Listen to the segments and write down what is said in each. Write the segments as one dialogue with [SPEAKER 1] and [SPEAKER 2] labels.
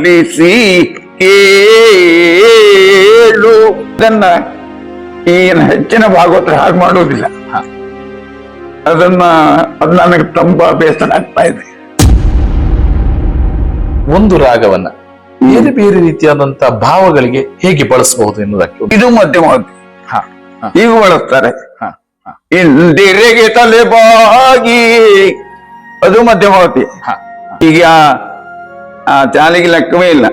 [SPEAKER 1] ಆಲಿಸಿ ಕೇಳು. ಅದನ್ನ ಏನು ಹೆಚ್ಚಿನ ಭಾಗವತರು ಹಾಗೆ ಮಾಡುವುದಿಲ್ಲ ಅದನ್ನ ಅದು ನನಗೆ ತುಂಬಾ ಬೇಸರ ಆಗ್ತಾ ಇದೆ.
[SPEAKER 2] ಒಂದು ರಾಗವನ್ನ ಬೇರೆ ಬೇರೆ ರೀತಿಯಾದಂತಹ ಭಾವಗಳಿಗೆ ಹೇಗೆ ಬಳಸಬಹುದು ಎನ್ನುವುದಕ್ಕೆ
[SPEAKER 1] ಇದು
[SPEAKER 2] ಮಧ್ಯಮ
[SPEAKER 1] ಈಗ ಬಳಸ್ತಾರೆ. ಇಂದಿರೆಗೆ ತಲೆ ಬಾಗಿ. ಅದು ಮಧ್ಯಮಾವತಿ ಈಗ ಆ ಚಾಲಿಗೆ ಲೆಕ್ಕವೇ ಇಲ್ಲ.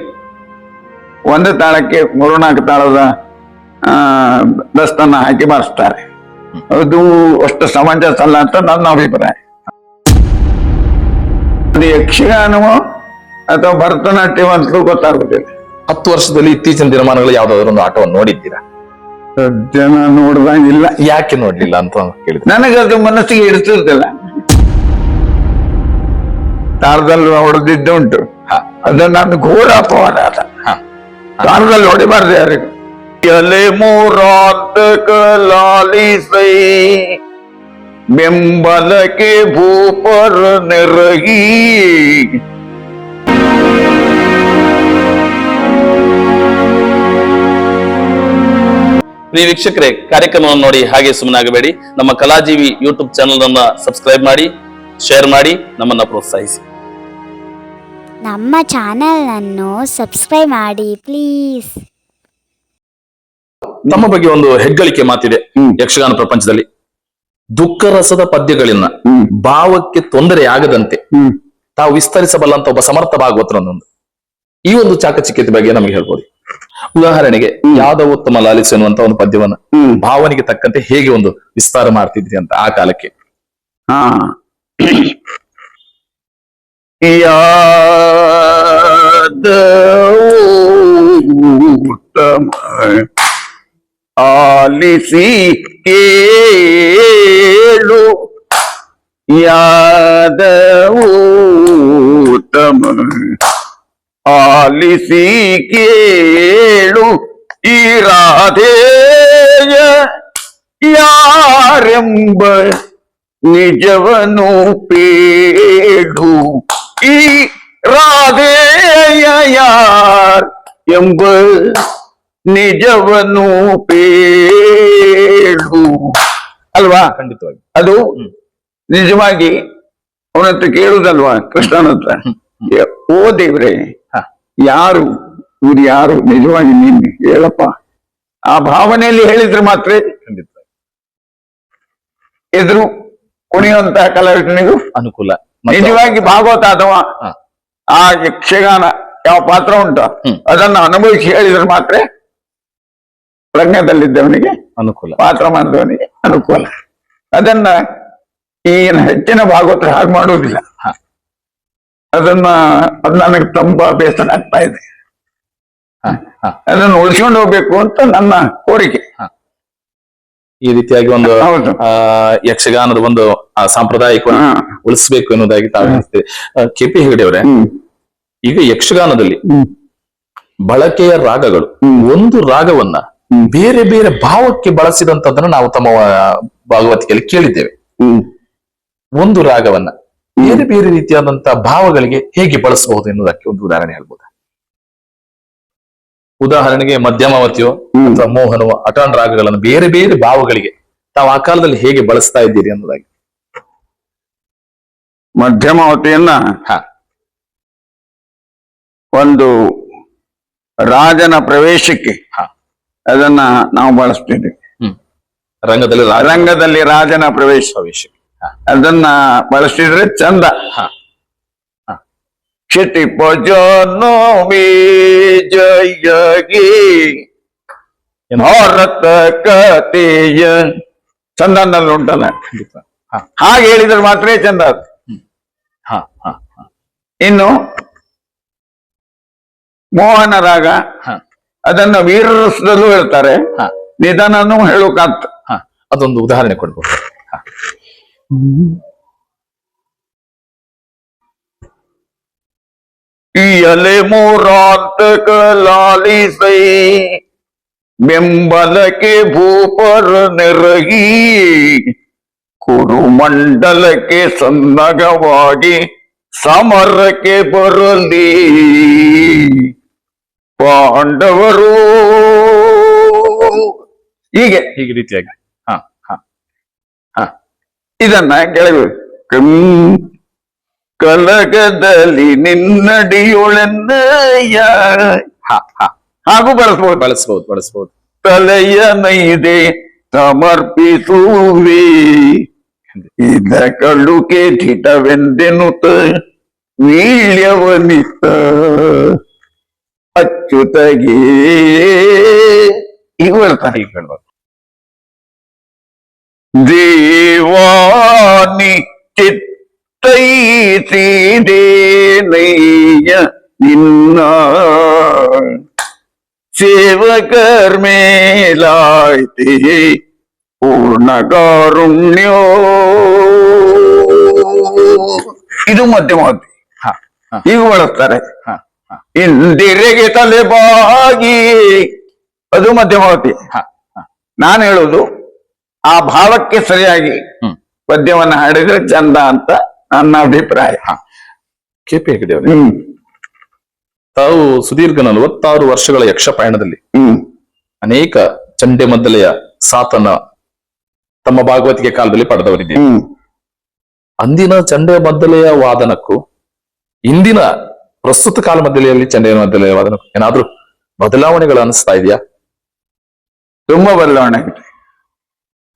[SPEAKER 1] ಒಂದು ತಾಳಕ್ಕೆ ಮೂರು ನಾಲ್ಕು ತಾಳದ ಆ ದಸ್ತನ್ನ ಹಾಕಿ ಬಾರಿಸ್ತಾರೆ. ಅದು ಅಷ್ಟು ಸಮಂಜಸ ಅಲ್ಲ ಅಂತ ನನ್ನ ಅಭಿಪ್ರಾಯ. ಅದು ಯಕ್ಷಗಾನವೋ ಅಥವಾ ಭರತನಾಟ್ಯವೋ ಅಂತಲೂ ಗೊತ್ತಾಗುದಿಲ್ಲ
[SPEAKER 2] ಹತ್ತು ವರ್ಷದಲ್ಲಿ ಇತ್ತೀಚಿನ ದಿನಮಾನಗಳು ಯಾವ್ದಾದ್ರು ಒಂದು ಆಟವನ್ನು ನೋಡಿದ್ದೀರಾ?
[SPEAKER 1] ಜನ ನೋಡ್ದಂಗಿಲ್ಲ.
[SPEAKER 2] ಯಾಕೆ ನೋಡ್ಲಿಲ್ಲ ಅಂತ ಕೇಳಿದ್ರೆ
[SPEAKER 1] ಅದು ಮನಸ್ಸಿಗೆ ಇಡ್ತಿರ್ತಿಲ್ಲ ತಾರದಲ್ಲಿ ಹೊಡೆದಿದ್ದುಂಟು
[SPEAKER 2] ಉಂಟು.
[SPEAKER 1] ಅದು ನನ್ನ ಘೋರ ಅಪವಾದ ತಾರದಲ್ಲಿ ಹೊಡಿಬಾರ್ದು ಯಾರಿಗೂ. ಎಲೆ ಮೂರಾಂತಕ ಲಾಲಿಸೈ ಬೆಂಬಲಕ್ಕೆ ಭೂಪರ ನೆರಗಿ.
[SPEAKER 3] ಪ್ರಿಯ ವೀಕ್ಷಕರೇ ಕಾರ್ಯಕ್ರಮವನ್ನು ನೋಡಿ ಹಾಗೆ ಸುಮ್ಮನಾಗಬೇಡಿ. ನಮ್ಮ ಕಲಾಜೀವಿ ಯೂಟ್ಯೂಬ್ ಚಾನಲ್ ಅನ್ನ ಸಬ್ಸ್ಕ್ರೈಬ್ ಮಾಡಿ ಶೇರ್ ಮಾಡಿ ನಮ್ಮನ್ನ ಪ್ರೋತ್ಸಾಹಿಸಿ.
[SPEAKER 4] ನಮ್ಮ ಚಾನಲನ್ನು ಸಬ್ಸ್ಕ್ರೈಬ್ ಮಾಡಿ ಪ್ಲೀಸ್.
[SPEAKER 2] ನಮ್ಮ ಬಗ್ಗೆ ಒಂದು ಹೆಗ್ಗಳಿಕೆ ಮಾತಿದೆ ಯಕ್ಷಗಾನ ಪ್ರಪಂಚದಲ್ಲಿ. ದುಃಖ ರಸದ
[SPEAKER 1] ಪದ್ಯಗಳನ್ನ
[SPEAKER 2] ಭಾವಕ್ಕೆ ತೊಂದರೆ ಆಗದಂತೆ ತಾವು ವಿಸ್ತರಿಸಬಲ್ಲಂತ ಒಬ್ಬ ಸಮರ್ಥ ಭಾಗವತರನ್ನೊಂದು ಈ ಒಂದು ಚಾಕಚಿಕ್ಯತೆ ಬಗ್ಗೆ ನಮಗೆ ಹೇಳ್ಬೋದು. ಉದಾಹರಣೆಗೆ ಯಾದವ ಉತ್ತಮ ಲಾಲಿಸು ಅನ್ನುವಂತ ಒಂದು ಪದ್ಯವನ್ನ ಭಾವನೆಗೆ ತಕ್ಕಂತೆ ಹೇಗೆ ಒಂದು ವಿಸ್ತಾರ ಮಾಡ್ತಿದ್ರಿ ಅಂತ ಆ ಕಾಲಕ್ಕೆ?
[SPEAKER 1] ಹಾ. ಯಾದ ಉತ್ತಮ ಆಲಿಸಿ ಕೇಳು ಯಾದ ಉತ್ತಮ ಆಲಿಸಿ ಕೇಳು ಈ ರಾಧೇಯ ಯಾರೆಂಬ ನಿಜವನು ಪೇಡು ಈ ರಾಧೇಯ ಯಾರ್ ಎಂಬ ನಿಜವನು ಪೇಡು ಅಲ್ವಾ?
[SPEAKER 2] ಖಂಡಿತವಾಗಿ.
[SPEAKER 1] ಅದು. ನಿಜವಾಗಿ ಅವನತ್ರ ಕೇಳುದಲ್ವಾ ಕೃಷ್ಣನ ಹತ್ರ? ಓ ದೇವ್ರೆ. ಯಾರು? ಇವ್ರು ಯಾರು? ನಿಜವಾಗಿ ನೀನ್ ಹೇಳಪ್ಪ. ಆ ಭಾವನೆಯಲ್ಲಿ ಹೇಳಿದ್ರೆ ಮಾತ್ರ
[SPEAKER 2] ಖಂಡಿತ
[SPEAKER 1] ಎದುರು ಕುಣಿಯುವಂತಹ ಕಲಾವಿದನಿಗೂ
[SPEAKER 2] ಅನುಕೂಲ.
[SPEAKER 1] ನಿಜವಾಗಿ ಭಾಗವತ ಅಥವಾ ಆ ಯಕ್ಷಗಾನ ಯಾವ ಪಾತ್ರ ಉಂಟು. ಅದನ್ನು ಅನುಭವಿಸಿ ಹೇಳಿದ್ರೆ ಮಾತ್ರ ಪ್ರಜ್ಞದಲ್ಲಿದ್ದವನಿಗೆ
[SPEAKER 2] ಅನುಕೂಲ.
[SPEAKER 1] ಪಾತ್ರ ಮಾಡಿದವನಿಗೆ ಅನುಕೂಲ. ಅದನ್ನ ಈಗಿನ ಹೆಚ್ಚಿನ ಭಾಗವತ ಹಾಗೆ ಮಾಡುವುದಿಲ್ಲ. ಅದನ್ನ ಅದು ನನಗೆ ತುಂಬಾ ಬೇಸರ ಆಗ್ತಾ ಇದೆ. ಅದನ್ನು ಉಳಿಸ್ಕೊಂಡು ಹೋಗ್ಬೇಕು ಅಂತ ನನ್ನ ಕೋರಿಕೆ.
[SPEAKER 2] ಈ ರೀತಿಯಾಗಿ ಒಂದು
[SPEAKER 1] ಹೌದು.
[SPEAKER 2] ಆ ಯಕ್ಷಗಾನದ ಒಂದು ಆ ಸಾಂಪ್ರದಾಯಿಕವನ್ನು
[SPEAKER 1] ಹಾ.
[SPEAKER 2] ಉಳಿಸಬೇಕು ಎನ್ನುವುದಾಗಿ ತಾವು ಹೇಳ್ತೀರಿ ಕೆ ಪಿ ಹೆಗಡೆ ಅವರೇ
[SPEAKER 1] ಹ್ಮ್.
[SPEAKER 2] ಈಗ ಯಕ್ಷಗಾನದಲ್ಲಿ
[SPEAKER 1] ಹ್ಮ್.
[SPEAKER 2] ಬಳಕೆಯ ರಾಗಗಳು
[SPEAKER 1] ಹ್ಮ್.
[SPEAKER 2] ಒಂದು ರಾಗವನ್ನ
[SPEAKER 1] ಹ್ಮ್.
[SPEAKER 2] ಬೇರೆ ಬೇರೆ ಭಾವಕ್ಕೆ ಬಳಸಿದಂತದನ್ನ ನಾವು ತಮ್ಮ ಆ, ಭಾಗವತಿಕೆಯಲ್ಲಿ ಕೇಳಿದ್ದೇವೆ.
[SPEAKER 1] ಹ್ಮ್.
[SPEAKER 2] ಒಂದು ರಾಗವನ್ನ ಬೇರೆ ಬೇರೆ ರೀತಿಯಾದಂತಹ ಭಾವಗಳಿಗೆ ಹೇಗೆ ಬಳಸಬಹುದು ಎನ್ನುವುದಕ್ಕೆ ಒಂದು ಉದಾಹರಣೆ ಹೇಳ್ಬೋದು? ಉದಾಹರಣೆಗೆ ಮಧ್ಯಮಾವತಿಯೋ. ಅಥವಾ ಮೋಹನವೋ ಅಟಾನ್ ರಾಗಗಳನ್ನು ಬೇರೆ ಬೇರೆ ಭಾವಗಳಿಗೆ ತಾವು ಆ ಕಾಲದಲ್ಲಿ ಹೇಗೆ ಬಳಸ್ತಾ ಇದ್ದೀರಿ ಅನ್ನೋದಾಗಿ
[SPEAKER 1] ಮಧ್ಯಮಾವತಿಯನ್ನ
[SPEAKER 2] ಹ.
[SPEAKER 1] ಒಂದು ರಾಜನ ಪ್ರವೇಶಕ್ಕೆ
[SPEAKER 2] ಹ.
[SPEAKER 1] ಅದನ್ನ ನಾವು ಬಳಸ್ತೇವೆ.
[SPEAKER 2] ಹ್ಮ್. ರಂಗದಲ್ಲಿ ರಾಗ
[SPEAKER 1] ರಂಗದಲ್ಲಿ ರಾಜನ ಪ್ರವೇಶ. ಅದನ್ನ ಬಳಸಿದ್ರೆ ಚಂದ.
[SPEAKER 2] ಹ.
[SPEAKER 1] ಕ್ಷಿತಿಪಜನು ಜಯಗಿ ಭಾರತ ಕತೆಯ ಚಂದ ಚಂದನಲ್ಲಿ ಉಂಟಲ್ಲ? ಹಾಗೆ ಹೇಳಿದ್ರೆ ಮಾತ್ರ ಚಂದ ಇನ್ನು ಮೋಹನ ರಾಗ.
[SPEAKER 2] ಹ,
[SPEAKER 1] ಅದನ್ನ ವೀರರಸದಲ್ಲೂ ಹೇಳ್ತಾರೆ.
[SPEAKER 2] ಹ,
[SPEAKER 1] ನಿಧಾನನೂ ಹೇಳೋಕಾಗ್ತ
[SPEAKER 2] ಹ. ಅದೊಂದು ಉದಾಹರಣೆ ಕೊಡ್ಬೋದು. ಹ.
[SPEAKER 1] ಈ ಅಲೆ ಮೂರಾಂತಕ ಲಾಲಿಸೈ ಬೆಂಬಲಕ್ಕೆ ಭೂಪರ ನೆರಗಿ ಕುರುಮಂಡಲಕ್ಕೆ ಸನ್ನಗವಾಗಿ ಸಮರಕ್ಕೆ ಬರಲಿ ಪಾಂಡವರು ಹೀಗೆ
[SPEAKER 2] ಹೀಗೆ ರೀತಿಯಾಗಿ ಹಾ ಹಾ
[SPEAKER 1] ಇದನ್ನ ಕೆಳಗೆ ಕಂ ಕಲಗದಲ್ಲಿ ನಿನ್ನಡಿಯೊಳೆನ್ನಯ್ಯ
[SPEAKER 2] ಹಾ ಹಾ
[SPEAKER 1] ಹಾಗೂ ಬಳಸ್ಬೋದು
[SPEAKER 2] ಬಳಸ್ಬೋದು ಬಳಸ್ಬೋದು
[SPEAKER 1] ತಲೆಯ ನೈದೆ ಸಮರ್ಪಿಸುವೆ ಇದ ಕಳುಕೆ ಧಿಟವೆಂದೆನುತ ವೀಳ್ಯವನಿತ ಅಚ್ಚುತಗೆ ಈಗ ಬರ್ತಾನೆ
[SPEAKER 2] ಹೀಗೆ ಹೇಳ್ಬೋದು
[SPEAKER 1] ದೇವಾನಿ ಚಿತ್ತೈಸಿದೇನಯ್ಯ ನಿನ್ನ. ಸೇವಕರ್ ಮೇಲಾಯ್ತಿ ಪೂರ್ಣ ಕಾರುಣ್ಯೋ ಇದು ಮಧ್ಯಮಾವತಿ ಈಗ ಬಳಸ್ತಾರೆ ಇಂದಿರೆಗೆ ತಲೆ ಬಾಗಿ. ಅದು ಮಧ್ಯಮಾವತಿ ನಾನು ಹೇಳುದು ಆ ಭಾವಕ್ಕೆ ಸರಿಯಾಗಿ ಪದ್ಯವನ್ನ ಹಾಡಿದ್ರೆ ಚಂದ ಅಂತ ನನ್ನ ಅಭಿಪ್ರಾಯ
[SPEAKER 2] ಕೆಪಿ ಹೆಗಡೆ ಅವರೇ
[SPEAKER 1] ಹ್ಮ್.
[SPEAKER 2] ತಾವು ಸುದೀರ್ಘ ನಲವತ್ತಾರು ವರ್ಷಗಳ ಯಕ್ಷ ಪಯಣದಲ್ಲಿ
[SPEAKER 1] ಹ್ಮ್.
[SPEAKER 2] ಅನೇಕ ಚಂಡೆ ಮದ್ದಲೆಯ ಸಾತನ ತಮ್ಮ ಭಾಗವತಿಕೆ ಕಾಲದಲ್ಲಿ ಪಡೆದವರಿದ್ದೀವಿ
[SPEAKER 1] ಹ್ಮ್.
[SPEAKER 2] ಅಂದಿನ ಚಂಡೆ ಮದ್ದಲೆಯ ವಾದನಕ್ಕೂ ಇಂದಿನ ಪ್ರಸ್ತುತ ಕಾಲ ಮದ್ದಲೆಯಲ್ಲಿ ಚಂಡೆ ಮದ್ದಲೆಯ ವಾದನಕ್ಕೂ ಏನಾದ್ರೂ ಬದಲಾವಣೆಗಳು ಅನಿಸ್ತಾ ಇದೆಯಾ?
[SPEAKER 1] ತುಂಬಾ ಬದಲಾವಣೆ. ಆಗಿದೆ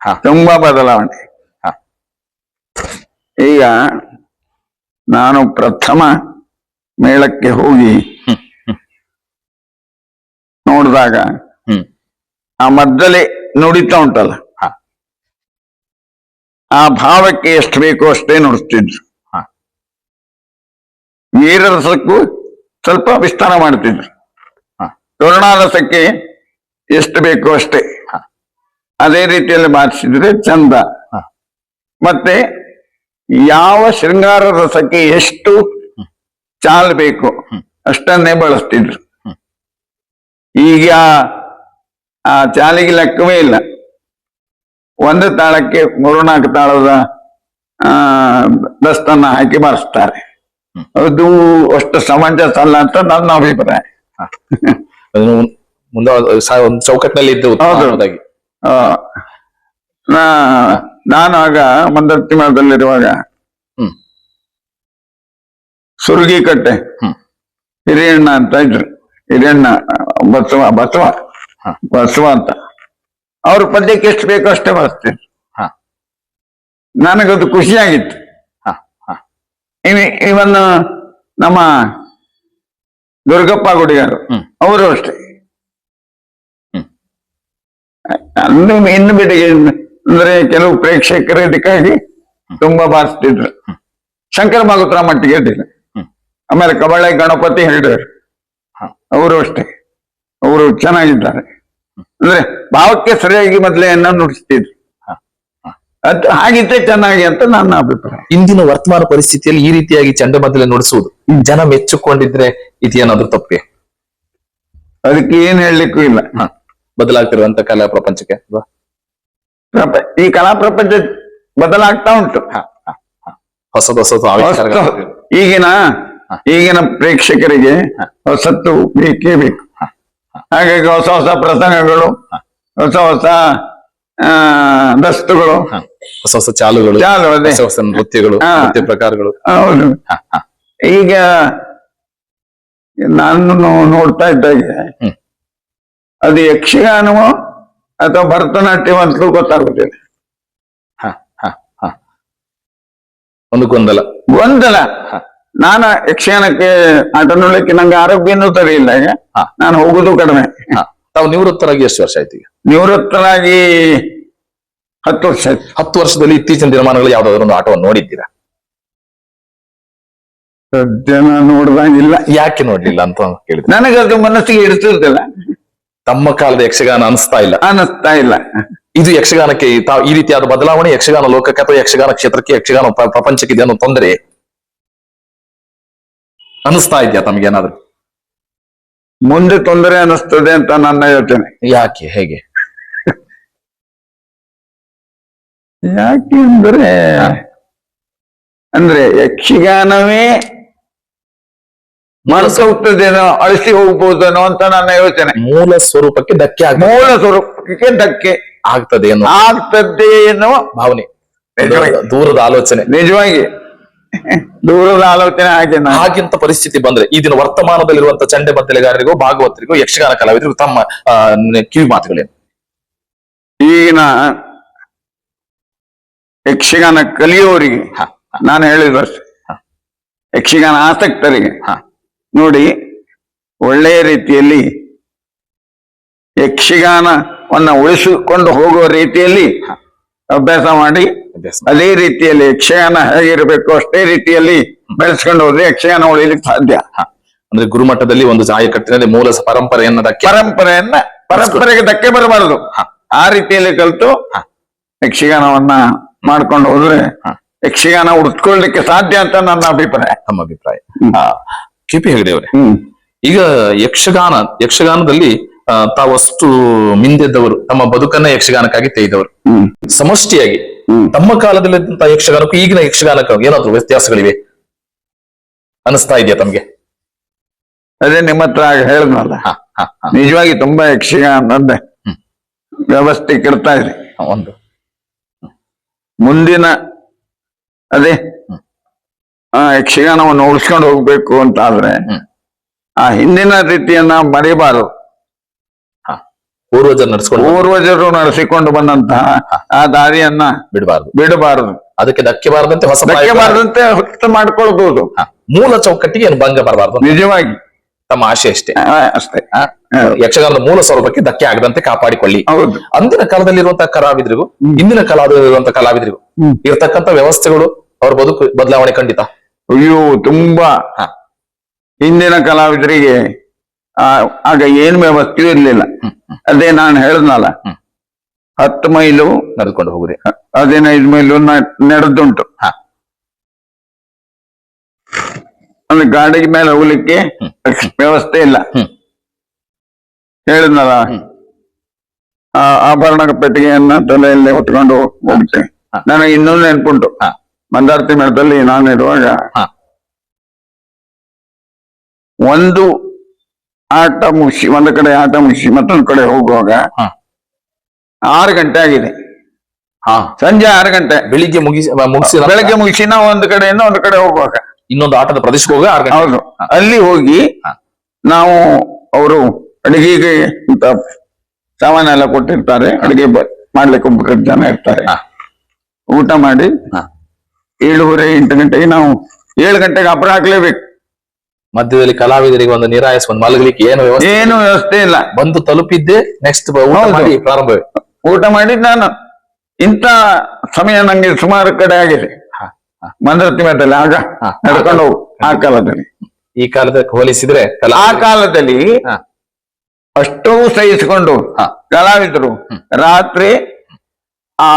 [SPEAKER 2] ಹಾ.
[SPEAKER 1] ತುಂಬಾ ಬದಲಾವಣೆ. ಈಗ ನಾನು ಪ್ರಥಮ ಮೇಳಕ್ಕೆ ಹೋಗಿ. ನೋಡಿದಾಗ ಆ ಮದ್ದಲೆ ನುಡಿತಾ ಉಂಟಲ್ಲ ಆ ಭಾವಕ್ಕೆ ಎಷ್ಟು ಬೇಕೋ ಅಷ್ಟೇ ನುಡಿಸ್ತಿದ್ರು. ವೀರರಸಕ್ಕೂ ಸ್ವಲ್ಪ ವಿಸ್ತಾರ ಮಾಡ್ತಿದ್ರು. ಕರುಣಾರಸಕ್ಕೆ ಎಷ್ಟು ಬೇಕೋ ಅಷ್ಟೇ. ಅದೇ ರೀತಿಯಲ್ಲಿ ಬಾರಿಸಿದ್ರೆ ಚಂದ. ಮತ್ತೆ ಯಾವ ಶೃಂಗಾರ ರಸಕ್ಕೆ ಎಷ್ಟು ಚಾಲ್ ಬೇಕು ಅಷ್ಟನ್ನೇ ಬಳಸ್ತಿದ್ರು. ಈಗ ಆ ಚಾಲಿಗೆ ಲೆಕ್ಕವೇ ಇಲ್ಲ. ಒಂದು ತಾಳಕ್ಕೆ ಮೂರ್ನಾಲ್ಕು ತಾಳದ ಆ ದಸ್ತನ್ನ ಹಾಕಿ ಬಾರಿಸ್ತಾರೆ ಅದು ಅಷ್ಟು ಸಮಂಜಸ ಅಲ್ಲ ಅಂತ ನನ್ನ ಅಭಿಪ್ರಾಯ.
[SPEAKER 2] ಮುಂದೆ ಒಂದು ಚೌಕಟ್ಟಿನಲ್ಲಿ ಇದ್ದು
[SPEAKER 1] ನಾನು ಆಗ
[SPEAKER 2] ಹ್ಮ್.
[SPEAKER 1] ಸುರುಗಿ ಕಟ್ಟೆ.
[SPEAKER 2] ಹ್ಮ್.
[SPEAKER 1] ಹಿರಿಯಣ್ಣ ಅಂತ ಇದ್ರು. ಹಿರಿಯಣ್ಣ ಬಸವ ಬಸವ.
[SPEAKER 2] ಹ.
[SPEAKER 1] ಬಸವ ಅಂತ. ಅವ್ರ ಪದ್ಯಕ್ಕೆ ಎಷ್ಟು ಬೇಕೋ ಅಷ್ಟೇ ಬಳಸ್ತೀನಿ
[SPEAKER 2] ಹ.
[SPEAKER 1] ನನಗದು ಖುಷಿಯಾಗಿತ್ತು.
[SPEAKER 2] ಹ ಹ.
[SPEAKER 1] ಇವ- ಇವನ್ ನಮ್ಮ ದುರ್ಗಪ್ಪ ಗುಡಿಗಾರು. ಅವರು ಅಷ್ಟೇ. ಅಂದು ಇನ್ನು ಬಿಟ್ಟಿಗೆ ಅಂದ್ರೆ ಕೆಲವು ಪ್ರೇಕ್ಷಕರು ಇದಕ್ಕಾಗಿ ತುಂಬಾ ಬಾರಿಸ್ತಿದ್ರು ಶಂಕರ ಮಾಗುತ್ರ ಮಟ್ಟಿಗೆ ಇದ್ದಿಲ್ಲ. ಆಮೇಲೆ ಕಬಳೆ ಗಣಪತಿ ಹೇಳಿದ್ರು. ಅವರು ಅಷ್ಟೇ. ಅವರು ಚೆನ್ನಾಗಿದ್ದಾರೆ. ಅಂದ್ರೆ ಭಾವಕ್ಕೆ ಸರಿಯಾಗಿ ಮೊದಲೆಯನ್ನ ನುಡಿಸ್ತಿದ್ರು. ಅದು ಹಾಗಿದ್ದೆ ಚೆನ್ನಾಗಿ ಅಂತ ನನ್ನ ಅಭಿಪ್ರಾಯ.
[SPEAKER 2] ಇಂದಿನ ವರ್ತಮಾನ ಪರಿಸ್ಥಿತಿಯಲ್ಲಿ ಈ ರೀತಿಯಾಗಿ ಚಂಡಮದ್ದಲೆ ನುಡಿಸುವುದು ಜನ ಮೆಚ್ಚಿಕೊಂಡಿದ್ರೆ ಇದೇನಾದ್ರೂ ತಪ್ಪೆ?
[SPEAKER 1] ಅದಕ್ಕೆ ಏನ್ ಹೇಳಲಿಕ್ಕೂ ಇಲ್ಲ.
[SPEAKER 2] ಹ. ಬದಲಾಗ್ತಿರುವಂತ ಕಲಾ ಪ್ರಪಂಚಕ್ಕೆ
[SPEAKER 1] ಈ ಕಲಾ ಪ್ರಪಂಚ ಬದಲಾಗ್ತಾ ಉಂಟು. ಹೊಸದೊಸದು. ಈಗಿನ ಈಗಿನ ಪ್ರೇಕ್ಷಕರಿಗೆ ಹೊಸತ್ತು ಬೇಕೇ ಬೇಕು. ಹಾಗಾಗಿ ಹೊಸ ಹೊಸ ಪ್ರಸಂಗಗಳು ಹೊಸ ಹೊಸ ಆ, ದಸ್ತುಗಳು
[SPEAKER 2] ಹೊಸ ಹೊಸ ಚಾಲುಗಳು ಹೊಸ ಹೊಸ ನೃತ್ಯಗಳು ನೃತ್ಯ ಪ್ರಕಾರಗಳು.
[SPEAKER 1] ಹೌದು. ಈಗ ನಾನು ನೋಡ್ತಾ ಇದ್ದಾಗೆ. ಅದು ಯಕ್ಷಗಾನವೋ ಅಥವಾ ಭರತನಾಟ್ಯವೋ ಅಂತಲೂ ಗೊತ್ತಾಗುದಿಲ್ಲ
[SPEAKER 2] ಹಾ ಹಾ ಹಾ. ಒಂದು ಗೊಂದಲ.
[SPEAKER 1] ಗೊಂದಲ. ನಾನು ಯಕ್ಷಗಾನಕ್ಕೆ ಆಟ ನೋಡ್ಲಿಕ್ಕೆ ನಂಗೆ ಆರೋಗ್ಯನೂ ಸರಿ ಇಲ್ಲ ಈಗ.
[SPEAKER 2] ಹ.
[SPEAKER 1] ನಾನು ಹೋಗುದು ಕಡಿಮೆ.
[SPEAKER 2] ತಾವು ನಿವೃತ್ತರಾಗಿ ಎಷ್ಟು ವರ್ಷ ಆಯ್ತು ಈಗ?
[SPEAKER 1] ನಿವೃತ್ತರಾಗಿ ಹತ್ತು ವರ್ಷ ಆಯ್ತು.
[SPEAKER 2] ಹತ್ತು ವರ್ಷದಲ್ಲಿ ಇತ್ತೀಚಿನ ದಿನಮಾನಗಳು ಯಾವ್ದಾದ್ರು ಒಂದು ಆಟವನ್ನು ನೋಡಿದ್ದೀರಾ?
[SPEAKER 1] ಸದ್ಯ ನಾನು ನೋಡ್ದಂಗಿಲ್ಲ.
[SPEAKER 2] ಯಾಕೆ ನೋಡ್ಲಿಲ್ಲ ಅಂತ ಕೇಳಿದ್ರೆ
[SPEAKER 1] ನನಗದು ಮನಸ್ಸಿಗೆ ಇಡ್ತಿರ್ತಿಲ್ಲ
[SPEAKER 2] ತಮ್ಮ ಕಾಲದ ಯಕ್ಷಗಾನ ಅನಿಸ್ತಾ ಇಲ್ಲ.
[SPEAKER 1] ಅನಿಸ್ತಾ ಇಲ್ಲ.
[SPEAKER 2] ಇದು ಯಕ್ಷಗಾನಕ್ಕೆ ತಾವು ಈ ರೀತಿಯಾದ ಬದಲಾವಣೆ ಯಕ್ಷಗಾನ ಲೋಕಕ್ಕೆ ಅಥವಾ ಯಕ್ಷಗಾನ ಕ್ಷೇತ್ರಕ್ಕೆ ಯಕ್ಷಗಾನ ಪ್ರ- ಪ್ರಪಂಚಕ್ಕೆ ಇದೆ ಅನ್ನೋ ತೊಂದರೆ ಅನಿಸ್ತಾ ಇದೆಯಾ ತಮಗೇನಾದ್ರೂ
[SPEAKER 1] ಮುಂದೆ ತೊಂದರೆ ಅನಿಸ್ತದೆ ಅಂತ ನನ್ನ ಯೋಚನೆ.
[SPEAKER 2] ಯಾಕೆ ಹೇಗೆ?
[SPEAKER 1] ಯಾಕೆ ಅಂದ್ರೆ ಅಂದ್ರೆ ಯಕ್ಷಗಾನವೇ ಮನಸ್ಸು ಹೋಗ್ತದೇನೋ ಅಳಿಸಿ ಹೋಗ್ಬೋದೇನೋ ಅಂತ ನನ್ನ ಯೋಚನೆ.
[SPEAKER 2] ಮೂಲ ಸ್ವರೂಪಕ್ಕೆ ಧಕ್ಕೆ ಆಗ
[SPEAKER 1] ಮೂಲ ಸ್ವರೂಪಕ್ಕೆ ಧಕ್ಕೆ
[SPEAKER 2] ಆಗ್ತದೆ ಅನ್ನೋ
[SPEAKER 1] ಆಗ್ತದೆ ಎನ್ನುವ
[SPEAKER 2] ಭಾವನೆ.
[SPEAKER 1] ನಿಜವಾಗಿ.
[SPEAKER 2] ದೂರದ ಆಲೋಚನೆ.
[SPEAKER 1] ನಿಜವಾಗಿ. ದೂರದ ಆಲೋಚನೆ ಹಾಗೆ
[SPEAKER 2] ಹಾಗಿಂತ ಪರಿಸ್ಥಿತಿ ಬಂದ್ರೆ ಈ ದಿನ ವರ್ತಮಾನದಲ್ಲಿರುವಂತಹ ಚಂಡೆ ಬತ್ತಲೆಗಾರರಿಗೂ ಭಾಗವತರಿಗೂ ಯಕ್ಷಗಾನ ಕಲಾವಿದರಿಗೂ ತಮ್ಮ ಆ, ಕಿವಿ ಮಾತುಗಳೇನು?
[SPEAKER 1] ಈಗಿನ ಯಕ್ಷಗಾನ ಕಲಿಯೋರಿಗೆ
[SPEAKER 2] ಹ,
[SPEAKER 1] ನಾನು ಹೇಳಿದಷ್ಟೇ ಯಕ್ಷಗಾನ ಆಸಕ್ತರಿಗೆ
[SPEAKER 2] ಹ.
[SPEAKER 1] ನೋಡಿ ಒಳ್ಳೆಯ ರೀತಿಯಲ್ಲಿ ಯಕ್ಷಗಾನವನ್ನ ಉಳಿಸಿಕೊಂಡು ಹೋಗುವ ರೀತಿಯಲ್ಲಿ ಅಭ್ಯಾಸ ಮಾಡಿ ಅದೇ ರೀತಿಯಲ್ಲಿ ಯಕ್ಷಗಾನ ಹೇಗಿರಬೇಕು ಅಷ್ಟೇ ರೀತಿಯಲ್ಲಿ ಬೆಳೆಸ್ಕೊಂಡು ಹೋದ್ರೆ ಯಕ್ಷಗಾನ ಉಳಿಲಿಕ್ಕೆ ಸಾಧ್ಯ.
[SPEAKER 2] ಅಂದ್ರೆ ಗುರುಮಠದಲ್ಲಿ ಒಂದು ಜಾಯಕಟ್ಟಿನಲ್ಲಿ ಮೂಲ ಪರಂಪರೆಯನ್ನ ಧಕ್ಕೆ
[SPEAKER 1] ಪರಂಪರೆಯನ್ನ ಪರಂಪರೆಗೆ ಧಕ್ಕೆ ಬರಬಾರದು. ಆ ರೀತಿಯಲ್ಲಿ ಕಲಿತು ಯಕ್ಷಗಾನವನ್ನ ಮಾಡ್ಕೊಂಡು ಹೋದ್ರೆ ಯಕ್ಷಗಾನ ಉಳಿಸ್ಕೊಳ್ಳಿಕ್ಕೆ ಸಾಧ್ಯ ಅಂತ ನನ್ನ ಅಭಿಪ್ರಾಯ.
[SPEAKER 2] ನಮ್ಮ ಅಭಿಪ್ರಾಯ. ಕೆ ಪಿ ಹೆಗಡೆ ಅವರೇ ಈಗ ಯಕ್ಷಗಾನ ಯಕ್ಷಗಾನದಲ್ಲಿ ತಾವಷ್ಟು ಮಿಂದೆದ್ದವರು ತಮ್ಮ ಬದುಕನ್ನ ಯಕ್ಷಗಾನಕ್ಕಾಗಿ ತೆಗೆದವರು. ಸಮಷ್ಟಿಯಾಗಿ. ತಮ್ಮ ಕಾಲದಲ್ಲಿದ್ದಂತಹ ಯಕ್ಷಗಾನಕ್ಕೂ ಈಗಿನ ಯಕ್ಷಗಾನಕ್ಕೂ ಏನಾದ್ರು ವ್ಯತ್ಯಾಸಗಳಿವೆ? ಅನಿಸ್ತಾ ಇದೆಯಾ ತಮ್ಗೆ?
[SPEAKER 1] ಅದೇ ನಿಮ್ಮ ಹತ್ರ ಆಗ ಹೇಳಿದ್ನಲ್ಲ. ನಿಜವಾಗಿ ತುಂಬಾ ಯಕ್ಷಗಾನದ. ವ್ಯವಸ್ಥೆ ಕೆಡ್ತಾ ಇದೆ.
[SPEAKER 2] ಒಂದು.
[SPEAKER 1] ಮುಂದಿನ ಅದೇ ಯಕ್ಷಗಾನವನ್ನು ಉಳಿಸ್ಕೊಂಡು ಹೋಗ್ಬೇಕು ಅಂತ ಆದ್ರೆ ಆ ಹಿಂದಿನ ರೀತಿಯನ್ನ ಮರಿಬಾರದು.
[SPEAKER 2] ಪೂರ್ವಜರು ನಡೆಸಿಕೊಂಡು
[SPEAKER 1] ಪೂರ್ವಜರು ನಡೆಸಿಕೊಂಡು ಬಂದಂತಹ ಆ ದಾರಿಯನ್ನ
[SPEAKER 2] ಬಿಡಬಾರದು.
[SPEAKER 1] ಬಿಡಬಾರದು.
[SPEAKER 2] ಅದಕ್ಕೆ ಧಕ್ಕೆ ಬಾರದಂತೆ ಹೊಸ
[SPEAKER 1] ಧಕ್ಕೆ ಬಾರದಂತೆ ಹೊತ್ತು ಮಾಡ್ಕೊಳ್ಬಹುದು.
[SPEAKER 2] ಮೂಲ ಚೌಕಟ್ಟಿಗೆ ಏನು ಭಂಗ ಬರಬಾರದು?
[SPEAKER 1] ನಿಜವಾಗಿ.
[SPEAKER 2] ತಮ್ಮ ಆಶೆ ಅಷ್ಟೇ.
[SPEAKER 1] ಅಷ್ಟೇ.
[SPEAKER 2] ಯಕ್ಷಗಾನದ ಮೂಲ ಸ್ವರೂಪಕ್ಕೆ ಧಕ್ಕೆ ಆಗದಂತೆ ಕಾಪಾಡಿಕೊಳ್ಳಿ.
[SPEAKER 1] ಹೌದು.
[SPEAKER 2] ಅಂದಿನ ಕಾಲದಲ್ಲಿರುವಂತಹ ಕಲಾವಿದರಿಗೂ ಇಂದಿನ ಕಾಲದಲ್ಲಿರುವಂತಹ ಕಲಾವಿದರಿಗೂ. ಇರತಕ್ಕಂತ ವ್ಯವಸ್ಥೆಗಳು ಅವ್ರ ಬದುಕು ಬದಲಾವಣೆ ಖಂಡಿತ.
[SPEAKER 1] ಅಯ್ಯೋ ತುಂಬಾ. ಹಿಂದಿನ ಕಲಾವಿದರಿಗೆ ಆ, ಆಗ ಏನು ವ್ಯವಸ್ಥೆ ಇರ್ಲಿಲ್ಲ. ಅದೇ ನಾನು ಹೇಳ್ದನಲ್ಲ.
[SPEAKER 2] ಹ್ಮ್.
[SPEAKER 1] ಹತ್ತು ಮೈಲು
[SPEAKER 2] ನಡೆದುಕೊಂಡು ಹೋಗುದೆ
[SPEAKER 1] ಹದಿನೈದು ಮೈಲು ನಡೆದುಂಟು.
[SPEAKER 2] ಅಂದ್ರೆ
[SPEAKER 1] ಗಾಡಿಗೆ ಗಾಡಿ ಮೇಲೆ ಹೋಗ್ಲಿಕ್ಕೆ ವ್ಯವಸ್ಥೆ ಇಲ್ಲ. ಹೇಳಿದ್ನಲ್ಲ. ಆ ಆಭರಣ ಪೆಟ್ಟಿಗೆಯನ್ನ ತಲೆಯಲ್ಲಿ ಹೊತ್ಕೊಂಡು ಹೋಗ್ತೇನೆ. ನನಗೆ ಇನ್ನೊಂದು ನೆನ್ಪುಂಟು.
[SPEAKER 2] ಹ.
[SPEAKER 1] ಮಂದಾರ್ತಿ ಮೇಳದಲ್ಲಿ ನಾನು ಇರುವಾಗ
[SPEAKER 2] ಹ.
[SPEAKER 1] ಒಂದು ಆಟ ಮುಗಿಸಿ ಒಂದು ಕಡೆ ಆಟ ಮುಗಿಸಿ ಮತ್ತೊಂದು ಕಡೆ ಹೋಗುವಾಗ
[SPEAKER 2] ಹಾ.
[SPEAKER 1] ಆರು ಗಂಟೆ ಆಗಿದೆ
[SPEAKER 2] ಹಾ
[SPEAKER 1] ಸಂಜೆ ಆರು ಗಂಟೆ
[SPEAKER 2] ಬೆಳಿಗ್ಗೆ ಮುಗಿಸಿ ಮುಗಿಸಿ ನಂತರ
[SPEAKER 1] ಬೆಳಗ್ಗೆ ಮುಗಿಸಿ ನಾವು ಒಂದು ಕಡೆಯಿಂದ ಒಂದು ಕಡೆ ಹೋಗುವಾಗ
[SPEAKER 2] ಇನ್ನೊಂದು ಆಟದ ಪ್ರದೇಶಕ್ಕೆ ಹೋಗಿ ಆರು ಗಂಟೆ
[SPEAKER 1] ಹೌದು ಅಲ್ಲಿ ಹೋಗಿ
[SPEAKER 2] ಹ.
[SPEAKER 1] ನಾವು ಅವರು ಅಡಿಗೆಗೆ ಅಂತ ಸಾಮಾನೆಲ್ಲ ಕೊಟ್ಟಿರ್ತಾರೆ ಅಡಿಗೆ ಬ- ಮಾಡ್ಲಿಕ್ಕೆ ಒಬ್ಬ ಜನ ಇರ್ತಾರೆ
[SPEAKER 2] ಹ.
[SPEAKER 1] ಊಟ ಮಾಡಿ
[SPEAKER 2] ಹ.
[SPEAKER 1] ಏಳುವರೆ ಎಂಟು ಗಂಟೆಗೆ ನಾವು ಏಳು ಗಂಟೆಗೆ ಅಪರ ಹಾಕ್ಲೇಬೇಕು.
[SPEAKER 2] ಮಧ್ಯದಲ್ಲಿ ಕಲಾವಿದರಿಗೆ ಒಂದು ನಿರಾಯಸ್ ಒಂದು ಮಲಗಲಿಕ್ಕೆ ಏನು ವ್ಯವಸ್ಥೆ
[SPEAKER 1] ಏನು ವ್ಯವಸ್ಥೆ ಇಲ್ಲ.
[SPEAKER 2] ಬಂದು ತಲುಪಿದ್ದೆ ನೆಕ್ಸ್ಟ್ ಊಟ ಮಾಡಿ ಪ್ರಾರಂಭವೇ.
[SPEAKER 1] ಊಟ ಮಾಡಿ ನಾನು. ಇಂಥ ಸಮಯ ನಂಗೆ ಸುಮಾರು ಕಡೆ ಆಗಿದೆ. ಮಂದ್ರತಿ ಮೇದಲ್ಲಿ ಆಗ. ನಡ್ಕೊಂಡು ಹೋಗು. ಆ ಕಾಲದಲ್ಲಿ.
[SPEAKER 2] ಈ ಕಾಲದ ಹೋಲಿಸಿದ್ರೆ
[SPEAKER 1] ಆ ಕಾಲದಲ್ಲಿ. ಅಷ್ಟೂ ಸಹಿಸಿಕೊಂಡು. ಕಲಾವಿದರು ರಾತ್ರಿ ಆ